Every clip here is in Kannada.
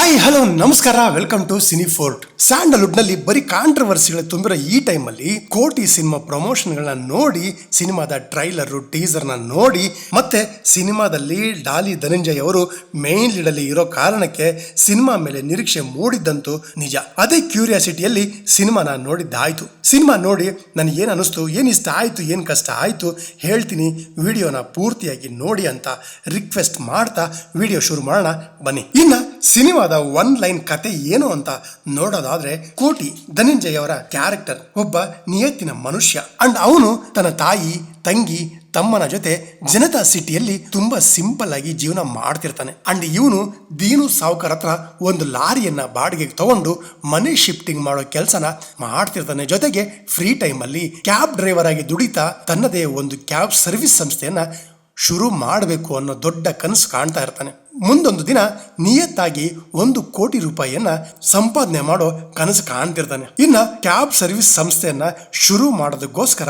ಹಾಯ್, ಹಲೋ, ನಮಸ್ಕಾರ. ವೆಲ್ಕಮ್ ಟು ಸಿನಿ ಫೋರ್ಟ್ ಸ್ಯಾಂಡಲ್ವುಡ್ನಲ್ಲಿ ಬರೀ ಕಾಂಟ್ರವರ್ಸಿಗಳು ತುಂಬಿರೋ ಈ ಟೈಮಲ್ಲಿ ಕೋಟಿ ಸಿನಿಮಾ ಪ್ರಮೋಷನ್ಗಳನ್ನ ನೋಡಿ, ಸಿನಿಮಾದ ಟ್ರೈಲರ್ ಟೀಸರ್ನ ನೋಡಿ, ಮತ್ತೆ ಸಿನಿಮಾದಲ್ಲಿ ಡಾಲಿ ಧನಂಜಯ್ ಅವರು ಮೇನ್ ಲೀಡ್ ಅಲ್ಲಿ ಇರೋ ಕಾರಣಕ್ಕೆ ಸಿನಿಮಾ ಮೇಲೆ ನಿರೀಕ್ಷೆ ಮೂಡಿದ್ದಂತೂ ನಿಜ. ಅದೇ ಕ್ಯೂರಿಯಾಸಿಟಿಯಲ್ಲಿ ಸಿನಿಮಾನ ನೋಡಿದ್ದಾಯ್ತು ಸಿನಿಮಾ ನೋಡಿ ನನಗೆ ಏನು ಅನಿಸ್ತು, ಏನು ಇಷ್ಟ ಆಯಿತು, ಏನು ಕಷ್ಟ ಆಯಿತು ಹೇಳ್ತೀನಿ. ವಿಡಿಯೋನ ಪೂರ್ತಿಯಾಗಿ ನೋಡಿ ಅಂತ ರಿಕ್ವೆಸ್ಟ್ ಮಾಡ್ತಾ ವಿಡಿಯೋ ಶುರು ಮಾಡೋಣ, ಬನ್ನಿ. ಇನ್ನ ಸಿನಿಮಾದ ಒನ್ ಲೈನ್ ಕತೆ ಏನು ಅಂತ ನೋಡೋದಾದ್ರೆ ಕೋಟಿ ಧನಂಜಯ್ ಅವರ ಕ್ಯಾರೆಕ್ಟರ್. ಒಬ್ಬ ನಿಯತ್ತಿನ ಮನುಷ್ಯ. ಅಂಡ್ ಅವನು ತನ್ನ ತಾಯಿ, ತಂಗಿ, ತಮ್ಮನ ಜೊತೆ ಜನತಾ ಸಿಟಿಯಲ್ಲಿ ತುಂಬಾ ಸಿಂಪಲ್ ಆಗಿ ಜೀವನ ಮಾಡ್ತಿರ್ತಾನೆ. ಅಂಡ್ ಇವನು ದೀನು ಸಾವುಕರ್ ಹತ್ರ ಒಂದು ಲಾರಿಯನ್ನ ಬಾಡಿಗೆಗೆ ತಗೊಂಡು ಮನಿ ಶಿಫ್ಟಿಂಗ್ ಮಾಡೋ ಕೆಲಸನ ಮಾಡ್ತಿರ್ತಾನೆ. ಜೊತೆಗೆ ಫ್ರೀ ಟೈಮಲ್ಲಿ ಕ್ಯಾಬ್ ಡ್ರೈವರ್ ಆಗಿ ದುಡಿತಾ ತನ್ನದೇ ಒಂದು ಕ್ಯಾಬ್ ಸರ್ವಿಸ್ ಸಂಸ್ಥೆಯನ್ನ ಶುರು ಮಾಡಬೇಕು ಅನ್ನೋ ದೊಡ್ಡ ಕನಸು ಕಾಣ್ತಾ ಇರ್ತಾನೆ. ಮುಂದೊಂದು ದಿನ ನಿಯತ್ತಾಗಿ ಒಂದು ಕೋಟಿ ರೂಪಾಯಿಯನ್ನ ಸಂಪಾದನೆ ಮಾಡೋ ಕನಸು ಕಾಣ್ತಿರ್ತಾನೆ. ಇನ್ನ ಕ್ಯಾಬ್ ಸರ್ವಿಸ್ ಸಂಸ್ಥೆಯನ್ನ ಶುರು ಮಾಡೋದಕ್ಕೋಸ್ಕರ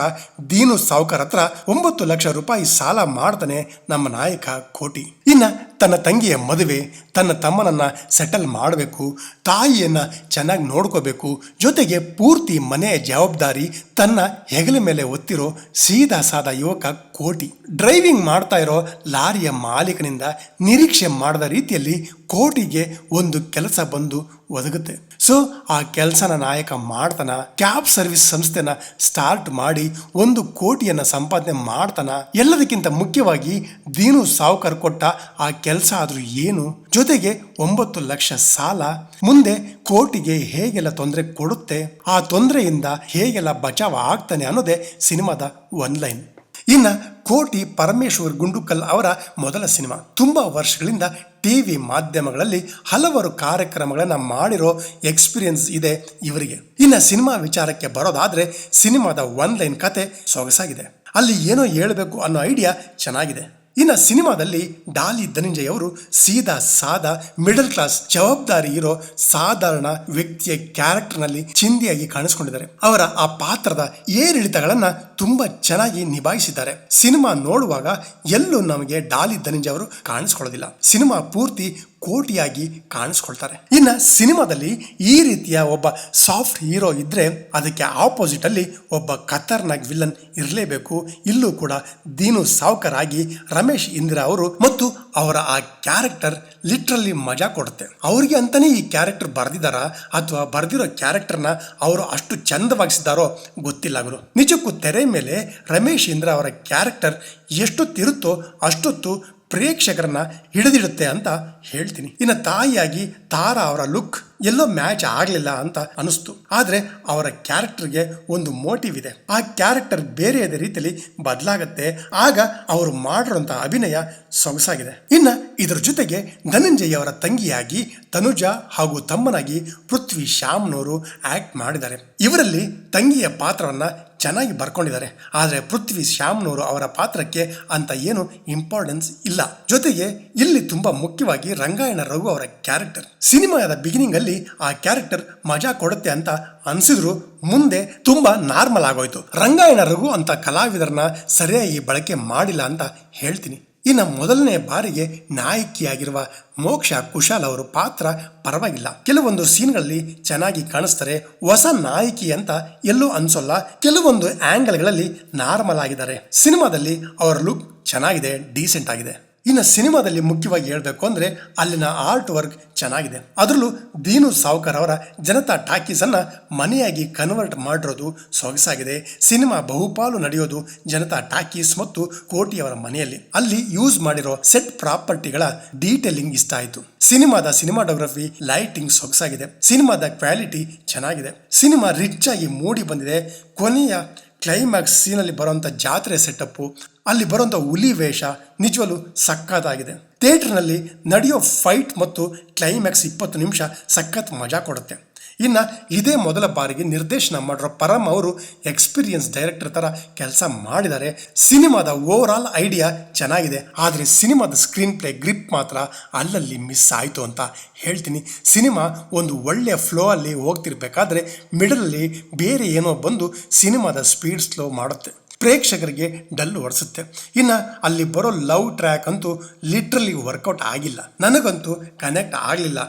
ದೀನು ಸಾವುಕರ್ ಹತ್ರ ಒಂಬತ್ತು ಲಕ್ಷ ರೂಪಾಯಿ ಸಾಲ ಮಾಡ್ತಾನೆ ನಮ್ಮ ನಾಯಕ ಕೋಟಿ. ಇನ್ನ ತನ್ನ ತಂಗಿಯ ಮದುವೆ, ತನ್ನ ತಮ್ಮನನ್ನ ಸೆಟಲ್ ಮಾಡಬೇಕು, ತಾಯಿಯನ್ನ ಚೆನ್ನಾಗಿ ನೋಡ್ಕೋಬೇಕು, ಜೊತೆಗೆ ಪೂರ್ತಿ ಮನೆಯ ಜವಾಬ್ದಾರಿ ತನ್ನ ಹೆಗಲ ಮೇಲೆ ಒತ್ತಿರೋ ಸೀದಾ ಸಾದ ಯುವಕ ಕೋಟಿ. ಡ್ರೈವಿಂಗ್ ಮಾಡ್ತಾ ಇರೋ ಲಾರಿಯ ಮಾಲೀಕನಿಂದ ನಿರೀಕ್ಷೆ ಮಾಡದ ರೀತಿಯಲ್ಲಿ ಕೋಟಿಗೆ ಒಂದು ಕೆಲಸ ಬಂದು ಒದಗುತ್ತೆ. ಸೊ ಆ ಕೆಲಸನ ನಾಯಕ ಮಾಡ್ತಾನ, ಕ್ಯಾಬ್ ಸರ್ವಿಸ್ ಸಂಸ್ಥೆನ ಸ್ಟಾರ್ಟ್ ಮಾಡಿ ಒಂದು ಕೋಟಿಯನ್ನ ಸಂಪಾದನೆ ಮಾಡ್ತಾನ, ಎಲ್ಲದಕ್ಕಿಂತ ಮುಖ್ಯವಾಗಿ ದೀನು ಸಾವುಕರ್ ಕೊಟ್ಟ ಆ ಕೆಲಸ ಆದ್ರೂ ಏನು? ಜೊತೆಗೆ ಒಂಬತ್ತು ಲಕ್ಷ ಸಾಲ, ಮುಂದೆ ಕೋಟಿಗೆ ಹೇಗೆಲ್ಲ ತೊಂದರೆ ಕೊಡುತ್ತೆ, ಆ ತೊಂದರೆಯಿಂದ ಹೇಗೆಲ್ಲ ಬಚಾವ ಆಗ್ತಾನೆ ಅನ್ನೋದೇ ಸಿನಿಮಾದ ಒನ್ ಲೈನ್ ಇನ್ನ ಕೋಟಿ ಪರಮೇಶ್ವರ್ ಗುಂಡುಕಲ್ ಅವರ ಮೊದಲ ಸಿನಿಮಾ. ತುಂಬಾ ವರ್ಷಗಳಿಂದ ಟಿವಿ ಮಾಧ್ಯಮಗಳಲ್ಲಿ ಹಲವಾರು ಕಾರ್ಯಕ್ರಮಗಳನ್ನು ಮಾಡಿರೋ ಎಕ್ಸ್ಪೀರಿಯನ್ಸ್ ಇದೆ ಇವರಿಗೆ. ಇನ್ನ ಸಿನಿಮಾ ವಿಚಾರಕ್ಕೆ ಬರೋದಾದ್ರೆ ಸಿನಿಮಾದ ಒನ್ ಲೈನ್ ಕತೆ ಸೊಗಸಾಗಿದೆ. ಅಲ್ಲಿ ಏನೋ ಹೇಳಬೇಕು ಅನ್ನೋ ಐಡಿಯಾ ಚೆನ್ನಾಗಿದೆ. ಇನ್ನು ಸಿನಿಮಾದಲ್ಲಿ ಡಾಲಿ ಧನಂಜಯ್ ಅವರು ಸೀದಾ ಸಾದಾ ಮಿಡಲ್ ಕ್ಲಾಸ್ ಜವಾಬ್ದಾರಿ ಇರೋ ಸಾಧಾರಣ ವ್ಯಕ್ತಿಯ ಕ್ಯಾರೆಕ್ಟರ್ನಲ್ಲಿ ಚಿಂದಿಯಾಗಿ ಕಾಣಿಸ್ಕೊಂಡಿದ್ದಾರೆ. ಅವರ ಆ ಪಾತ್ರದ ಏರಿಳಿತಗಳನ್ನು ತುಂಬಾ ಚೆನ್ನಾಗಿ ನಿಭಾಯಿಸಿದ್ದಾರೆ. ಸಿನಿಮಾ ನೋಡುವಾಗ ಎಲ್ಲೂ ನಮಗೆ ಡಾಲಿ ಧನಂಜಯ್ ಅವರು ಕಾಣಿಸ್ಕೊಳ್ಳೋದಿಲ್ಲ. ಸಿನಿಮಾ ಪೂರ್ತಿ ಕೋಟಿಯಾಗಿ ಕಾಣಿಸ್ಕೊಳ್ತಾರೆ. ಇನ್ನ ಸಿನಿಮಾದಲ್ಲಿ ಈ ರೀತಿಯ ಒಬ್ಬ ಸಾಫ್ಟ್ ಹೀರೋ ಇದ್ದರೆ ಅದಕ್ಕೆ ಆಪೋಸಿಟ್ ಅಲ್ಲಿ ಒಬ್ಬ ಖತರ್ನಾಗ್ ವಿಲನ್ ಇರಲೇಬೇಕು. ಇಲ್ಲೂ ಕೂಡ ದೀನು ಸಾವ್ಕರ್ ಆಗಿ ರಮೇಶ್ ಇಂದಿರಾ ಅವರು ಮತ್ತು ಅವರ ಆ ಕ್ಯಾರೆಕ್ಟರ್ ಲಿಟ್ರಲ್ಲಿ ಮಜಾ ಕೊಡುತ್ತೆ. ಅವ್ರಿಗೆ ಅಂತಾನೆ ಈ ಕ್ಯಾರೆಕ್ಟರ್ ಬರ್ದಿದಾರ ಅಥವಾ ಬರ್ದಿರೋ ಕ್ಯಾರೆಕ್ಟರ್ನ ಅವರು ಅಷ್ಟು ಚಂದವಾಗಿಸಿದಾರೋ ಗೊತ್ತಿಲ್ಲ ಅವರು ನಿಜಕ್ಕೂ ತೆರೆ ಮೇಲೆ ರಮೇಶ್ ಇಂದ್ರ ಅವರ ಕ್ಯಾರೆಕ್ಟರ್ ಎಷ್ಟೊತ್ತಿರುತ್ತೋ ಅಷ್ಟೊತ್ತು ಪ್ರೇಕ್ಷಕರನ್ನ ಹಿಡಿದಿಡುತ್ತೆ ಅಂತ ಹೇಳ್ತೀನಿ. ಇನ್ನು ತಾಯಿಯಾಗಿ ತಾರಾ ಅವರ ಲುಕ್ ಎಲ್ಲೋ ಮ್ಯಾಚ್ ಆಗಲಿಲ್ಲ ಅಂತ ಅನಿಸ್ತು. ಆದರೆ ಅವರ ಕ್ಯಾರೆಕ್ಟರ್ಗೆ ಒಂದು ಮೋಟಿವ್ ಇದೆ. ಆ ಕ್ಯಾರೆಕ್ಟರ್ ಬೇರೆ ರೀತಿಯಲ್ಲಿ ಬದಲಾಗತ್ತೆ. ಆಗ ಅವರು ಮಾಡಿರುವಂತಹ ಅಭಿನಯ ಸೊಗಸಾಗಿದೆ. ಇನ್ನು ಇದರ ಜೊತೆಗೆ ಧನಂಜಯ್ ಅವರ ತಂಗಿಯಾಗಿ ತನುಜಾ ಹಾಗೂ ತಮ್ಮನಾಗಿ ಪೃಥ್ವಿ ಶ್ಯಾಮ್ನವರು ಆಕ್ಟ್ ಮಾಡಿದ್ದಾರೆ. ಇವರಲ್ಲಿ ತಂಗಿಯ ಪಾತ್ರವನ್ನ ಚೆನ್ನಾಗಿ ಬರ್ಕೊಂಡಿದ್ದಾರೆ. ಆದರೆ ಪೃಥ್ವಿ ಶ್ಯಾಮ್ನವರು ಅವರ ಪಾತ್ರಕ್ಕೆ ಅಂತ ಏನು ಇಂಪಾರ್ಟೆನ್ಸ್ ಇಲ್ಲ. ಜೊತೆಗೆ ಇಲ್ಲಿ ತುಂಬ ಮುಖ್ಯವಾಗಿ ರಂಗಾಯಣ ರಘು ಅವರ ಕ್ಯಾರೆಕ್ಟರ್ ಸಿನಿಮಾದ ಬಿಗಿನಿಂಗ್ ಅಲ್ಲಿ ಆ ಕ್ಯಾರೆಕ್ಟರ್ ಮಜಾ ಕೊಡುತ್ತೆ ಅಂತ ಅನ್ಸಿದ್ರು. ಮುಂದೆ ತುಂಬಾ ನಾರ್ಮಲ್ ಆಗೋಯ್ತು. ರಂಗಾಯಣ ರಘು ಅಂತ ಕಲಾವಿದರನ್ನ ಸರಿಯಾಗಿ ಬಳಕೆ ಮಾಡಿಲ್ಲ ಅಂತ ಹೇಳ್ತೀನಿ. ಇನ್ನು ಮೊದಲನೇ ಬಾರಿಗೆ ನಾಯಕಿಯಾಗಿರುವ ಮೋಕ್ಷ ಕುಶಾಲ್ ಅವರು ಪಾತ್ರ ಪರವಾಗಿಲ್ಲ. ಕೆಲವೊಂದು ಸೀನ್ಗಳಲ್ಲಿ ಚೆನ್ನಾಗಿ ಕಾಣಿಸ್ತಾರೆ, ಹೊಸ ನಾಯಕಿ ಅಂತ ಎಲ್ಲೂ ಅನ್ಸೋಲ್ಲ, ಕೆಲವೊಂದು ಆಂಗಲ್ಗಳಲ್ಲಿ ನಾರ್ಮಲ್ ಆಗಿದ್ದಾರೆ. ಸಿನಿಮಾದಲ್ಲಿ ಅವರ ಲುಕ್ ಚೆನ್ನಾಗಿದೆ ಡೀಸೆಂಟ್ ಆಗಿದೆ. ಇನ್ನು ಸಿನಿಮಾದಲ್ಲಿ ಮುಖ್ಯವಾಗಿ ಹೇಳಬೇಕು ಅಂದರೆ ಅಲ್ಲಿನ ಆರ್ಟ್ ವರ್ಕ್ ಚೆನ್ನಾಗಿದೆ. ಅದರಲ್ಲೂ ದೀನು ಸಾವ್ಕರ್ ಅವರ ಜನತಾ ಟಾಕೀಸನ್ನು ಮನೆಯಾಗಿ ಕನ್ವರ್ಟ್ ಮಾಡಿರೋದು ಸೊಗಸಾಗಿದೆ. ಸಿನಿಮಾ ಬಹುಪಾಲು ನಡೆಯೋದು ಜನತಾ ಟಾಕೀಸ್ ಮತ್ತು ಕೋಟಿಯವರ ಮನೆಯಲ್ಲಿ. ಅಲ್ಲಿ ಯೂಸ್ ಮಾಡಿರೋ ಸೆಟ್ ಪ್ರಾಪರ್ಟಿಗಳ ಡೀಟೇಲಿಂಗ್ ಇಷ್ಟ ಆಯಿತು. ಸಿನಿಮಾದ ಸಿನಿಮಾಟೋಗ್ರಫಿ ಲೈಟಿಂಗ್ ಸೊಗಸಾಗಿದೆ. ಸಿನಿಮಾದ ಕ್ವಾಲಿಟಿ ಚೆನ್ನಾಗಿದೆ. ಸಿನಿಮಾ ರಿಚ್ ಆಗಿ ಮೂಡಿ ಬಂದಿದೆ. ಕೊನೆಯ ಕ್ಲೈಮ್ಯಾಕ್ಸ್ ಸೀನಲ್ಲಿ ಬರುವಂಥ ಜಾತ್ರೆ ಸೆಟಪ್ಪು ಅಲ್ಲಿ ಬರುವಂಥ ಹುಲಿ ವೇಷ ನಿಜವಲ್ಲೂ ಸಕ್ಕತ್ತಾಗಿದೆ ಥಿಯೇಟ್ರ್ನಲ್ಲಿ ನಡೆಯೋ ಫೈಟ್ ಮತ್ತು ಕ್ಲೈಮ್ಯಾಕ್ಸ್ ಇಪ್ಪತ್ತು ನಿಮಿಷ ಸಖತ್ ಮಜಾ ಕೊಡುತ್ತೆ. ಇನ್ನು ಇದೇ ಮೊದಲ ಬಾರಿಗೆ ನಿರ್ದೇಶನ ಮಾಡಿರೋ ಪರಮ್ ಅವರು ಎಕ್ಸ್ಪೀರಿಯನ್ಸ್ ಡೈರೆಕ್ಟರ್ ಥರ ಕೆಲಸ ಮಾಡಿದ್ದಾರೆ ಸಿನಿಮಾದ ಓವರ್ ಆಲ್ ಐಡಿಯಾ ಚೆನ್ನಾಗಿದೆ, ಆದರೆ ಸಿನಿಮಾದ ಸ್ಕ್ರೀನ್ ಪ್ಲೇ ಗ್ರಿಪ್ ಮಾತ್ರ ಅಲ್ಲಲ್ಲಿ ಮಿಸ್ ಆಯಿತು ಅಂತ ಹೇಳ್ತೀನಿ. ಸಿನಿಮಾ ಒಂದು ಒಳ್ಳೆಯ ಫ್ಲೋ ಅಲ್ಲಿ ಹೋಗ್ತಿರ್ಬೇಕಾದ್ರೆ ಮಿಡಲಲ್ಲಿ ಬೇರೆ ಏನೋ ಬಂದು ಸಿನಿಮಾದ ಸ್ಪೀಡ್ ಸ್ಲೋ ಮಾಡುತ್ತೆ. ಪ್ರೇಕ್ಷಕರಿಗೆ ಡಲ್ ಹೊಡಿಸುತ್ತೆ. ಇನ್ನು ಅಲ್ಲಿ ಬರೋ ಲವ್ ಟ್ರ್ಯಾಕ್ ಅಂತೂ ಲಿಟ್ರಲಿ ವರ್ಕೌಟ್ ಆಗಿಲ್ಲ. ನನಗಂತೂ ಕನೆಕ್ಟ್ ಆಗಲಿಲ್ಲ.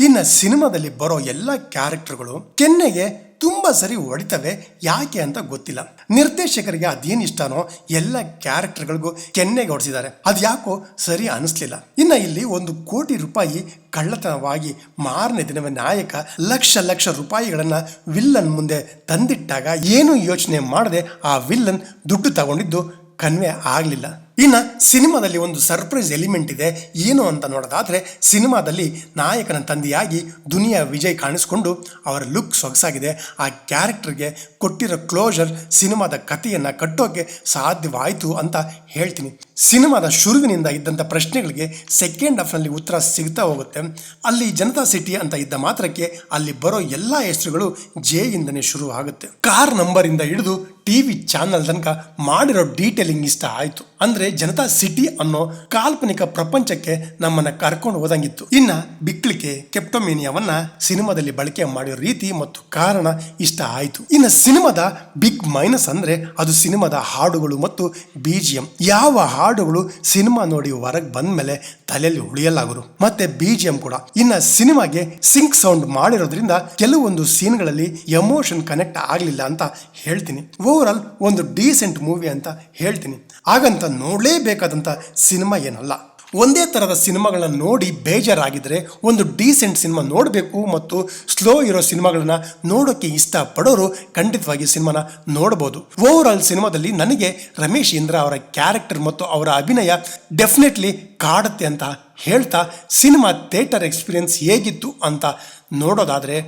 ಇನ್ನು ಸಿನಿಮಾದಲ್ಲಿ ಬರೋ ಎಲ್ಲ ಕ್ಯಾರೆಕ್ಟರ್ಗಳು ಕೆನ್ನೆಗೆ ತುಂಬಾ ಸರಿ ಹೊಡಿತವೆ, ಯಾಕೆ ಅಂತ ಗೊತ್ತಿಲ್ಲ. ನಿರ್ದೇಶಕರಿಗೆ ಅದೇನು ಇಷ್ಟನೋ ಎಲ್ಲ ಕ್ಯಾರೆಕ್ಟರ್ಗಳಿಗೂ ಕೆನ್ನೆಗೆ ಹೊಡೆಸಿದ್ದಾರೆ. ಅದು ಯಾಕೋ ಸರಿ ಅನಿಸ್ಲಿಲ್ಲ. ಇನ್ನ ಇಲ್ಲಿ ಒಂದು ಕೋಟಿ ರೂಪಾಯಿ ಕಳ್ಳತನವಾಗಿ ಮಾರನೇ ದಿನವೇ ನಾಯಕ ಲಕ್ಷ ಲಕ್ಷ ರೂಪಾಯಿಗಳನ್ನ ವಿಲ್ಲನ್ ಮುಂದೆ ತಂದಿಟ್ಟಾಗ ಏನು ಯೋಚನೆ ಮಾಡದೆ ಆ ವಿಲ್ಲನ್ ದುಡ್ಡು ತಗೊಂಡಿದ್ದು ಕನ್ವೆ ಆಗಲಿಲ್ಲ. ಇನ್ನು ಸಿನಿಮಾದಲ್ಲಿ ಒಂದು ಸರ್ಪ್ರೈಸ್ ಎಲಿಮೆಂಟ್ ಇದೆ, ಏನು ಅಂತ ನೋಡೋದಾದರೆ ಸಿನಿಮಾದಲ್ಲಿ ನಾಯಕನ ತಂದೆಯಾಗಿ ದುನಿಯಾ ವಿಜಯ್ ಕಾಣಿಸ್ಕೊಂಡು ಅವರ ಲುಕ್ ಸೊಗಸಾಗಿದೆ. ಆ ಕ್ಯಾರೆಕ್ಟರ್ಗೆ ಕೊಟ್ಟಿರೋ ಕ್ಲೋಜರ್ ಸಿನಿಮಾದ ಕಥೆಯನ್ನು ಕಟ್ಟೋಕ್ಕೆ ಸಾಧ್ಯವಾಯಿತು ಅಂತ ಹೇಳ್ತೀನಿ. ಸಿನಿಮಾದ ಶುರುವಿನಿಂದ ಇದ್ದಂಥ ಪ್ರಶ್ನೆಗಳಿಗೆ ಸೆಕೆಂಡ್ ಹಾಫ್ನಲ್ಲಿ ಉತ್ತರ ಸಿಗ್ತಾ ಹೋಗುತ್ತೆ. ಅಲ್ಲಿ ಜನತಾ ಸಿಟಿ ಅಂತ ಇದ್ದ ಮಾತ್ರಕ್ಕೆ ಅಲ್ಲಿ ಬರೋ ಎಲ್ಲ ಹೆಸರುಗಳು ಜೆ ಇಂದನೇ ಶುರು ಆಗುತ್ತೆ ಕಾರ್ ನಂಬರಿಂದ ಹಿಡಿದು ಟಿವಿ ಚಾನಲ್ ತನಕ ಮಾಡಿರೋ ಡೀಟೇಲಿಂಗ್ ಇಷ್ಟ ಆಯ್ತು. ಅಂದ್ರೆ ಜನತಾ ಸಿಟಿ ಅನ್ನೋ ಕಾಲ್ಪನಿಕ ಪ್ರಪಂಚಕ್ಕೆ ನಮ್ಮನ್ನ ಕರ್ಕೊಂಡು ಹೋದಂಗಿತ್ತು. ಇನ್ನ ಬಿಕ್ಲಿಕೆ, ಕೆಪ್ಟೊಮೇನಿಯಾವನ್ನ ಸಿನಿಮಾದಲ್ಲಿ ಬಳಕೆ ಮಾಡಿರೋ ರೀತಿ ಮತ್ತು ಕಾರಣ ಇಷ್ಟ ಆಯಿತು. ಇನ್ನು ಸಿನಿಮಾದ ಬಿಗ್ ಮೈನಸ್ ಅಂದ್ರೆ ಅದು ಸಿನಿಮಾದ ಹಾಡುಗಳು ಮತ್ತು ಬಿಜಿಎಂ ಯಾವ ಹಾಡುಗಳು ಸಿನಿಮಾ ನೋಡಿ ಹೊರಗೆ ಬಂದ ಮೇಲೆ ತಲೆಯಲ್ಲಿ ಉಳಿಯಲಾಗರು. ಮತ್ತೆ ಬಿಜಿಎಂ ಕೂಡ. ಇನ್ನ ಸಿನಿಮಾಗೆ ಸಿಂಕ್ ಸೌಂಡ್ ಮಾಡಿರೋದ್ರಿಂದ ಕೆಲವೊಂದು ಸೀನ್ಗಳಲ್ಲಿ ಎಮೋಷನ್ ಕನೆಕ್ಟ್ ಆಗಲಿಲ್ಲ ಅಂತ ಹೇಳ್ತೀನಿ. ಓವರ್ ಆಲ್ ಒಂದು ಡೀಸೆಂಟ್ ಮೂವಿ ಅಂತ ಹೇಳ್ತೀನಿ. ಹಾಗಂತ ನೋಡಲೇಬೇಕಾದಂಥ ಸಿನಿಮಾ ಏನಲ್ಲ. ಒಂದೇ ಥರದ ಸಿನಿಮಾಗಳನ್ನ ನೋಡಿ ಬೇಜಾರಾಗಿದ್ದರೆ ಒಂದು ಡೀಸೆಂಟ್ ಸಿನಿಮಾ ನೋಡಬೇಕು ಮತ್ತು ಸ್ಲೋ ಇರೋ ಸಿನಿಮಾಗಳನ್ನ ನೋಡೋಕ್ಕೆ ಇಷ್ಟಪಡೋರು ಖಂಡಿತವಾಗಿ ಸಿನಿಮಾನ ನೋಡ್ಬೋದು. ಓವರ್ ಆಲ್ ಸಿನಿಮಾದಲ್ಲಿ ನನಗೆ ರಮೇಶ್ ಇಂದ್ರ ಅವರ ಕ್ಯಾರೆಕ್ಟರ್ ಮತ್ತು ಅವರ ಅಭಿನಯ ಡೆಫಿನೆಟ್ಲಿ ಕಾಡುತ್ತೆ ಅಂತ ಹೇಳ್ತಾ ಸಿನಿಮಾ ಥಿಯೇಟರ್ ಎಕ್ಸ್ಪೀರಿಯನ್ಸ್ ಹೇಗಿತ್ತು ಅಂತ ನೋಡೋದಾದರೆ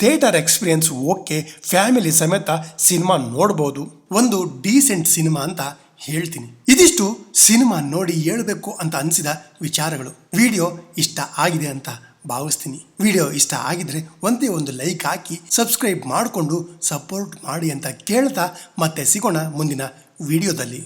ಥಿಯೇಟರ್ ಎಕ್ಸ್ಪೀರಿಯನ್ಸ್ ಓಕೆ ಫ್ಯಾಮಿಲಿ ಸಮೇತ ಸಿನಿಮಾ ನೋಡ್ಬೋದು. ಒಂದು ಡೀಸೆಂಟ್ ಸಿನಿಮಾ ಅಂತ ಹೇಳ್ತೀನಿ. ಇದಿಷ್ಟು ಸಿನಿಮಾ ನೋಡಿ ಹೇಳಬೇಕು ಅಂತ ಅನಿಸಿದ ವಿಚಾರಗಳು. ವಿಡಿಯೋ ಇಷ್ಟ ಆಗಿದೆ ಅಂತ ಭಾವಿಸ್ತೀನಿ. ವಿಡಿಯೋ ಇಷ್ಟ ಆಗಿದ್ರೆ ಒಂದೇ ಒಂದು ಲೈಕ್ ಹಾಕಿ, ಸಬ್ಸ್ಕ್ರೈಬ್ ಮಾಡಿಕೊಂಡು ಸಪೋರ್ಟ್ ಮಾಡಿ ಅಂತ ಕೇಳ್ತಾ ಮತ್ತೆ ಸಿಗೋಣ ಮುಂದಿನ ವಿಡಿಯೋದಲ್ಲಿ.